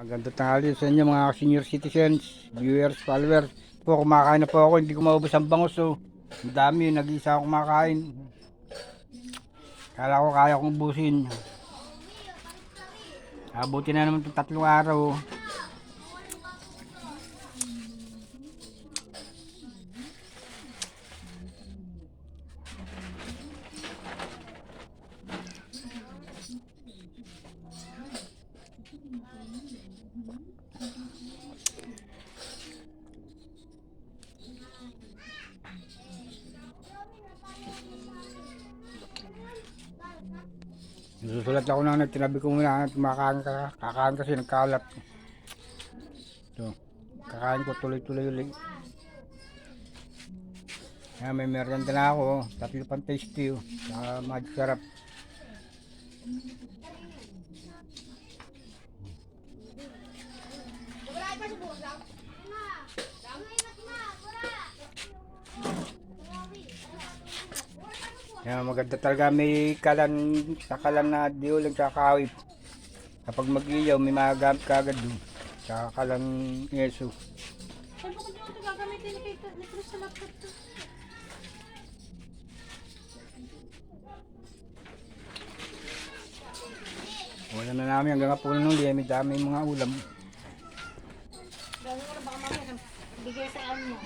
Maganda tanghali sa inyo mga senior citizens, viewers, followers. Po, kumakain na po ako, hindi ko maubos ang bangus oh. Ang dami, nag-isa ako kumakain. Kala ko kaya kong ubusin. Abuti na naman itong tatlong araw. Susulat ako na nagtinabi ko muna kumakain ka, kakain kasi nagkalat. So, kakain ko tuloy-tuloy ulit. Kaya may merienda na ako, tatlo pang tasty, oh. Saka magic Kaya maganda talaga may kalan, sa kalan na diuling sa kawit. Kapag mag-iyaw, may magagamit ka agad doon. Sa kalan yeso. Sabi ko dito ito gagamitin ni Chris sa laptop to. Wala na namin hanggang kapunan ng liya, may dami mga ulam. Gawin ko na baka mamaya bigay sa ano.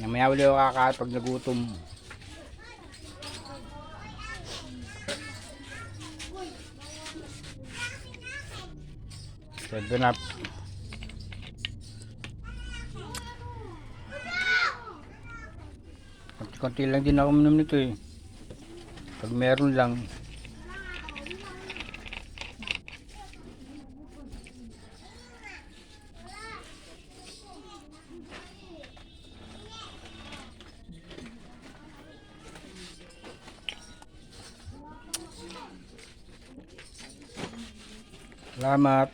Namaya uli ako kakain pag nagutom. Pwede na. Konti-konti lang din ako minum nito eh. Pag meron lang. Salamat.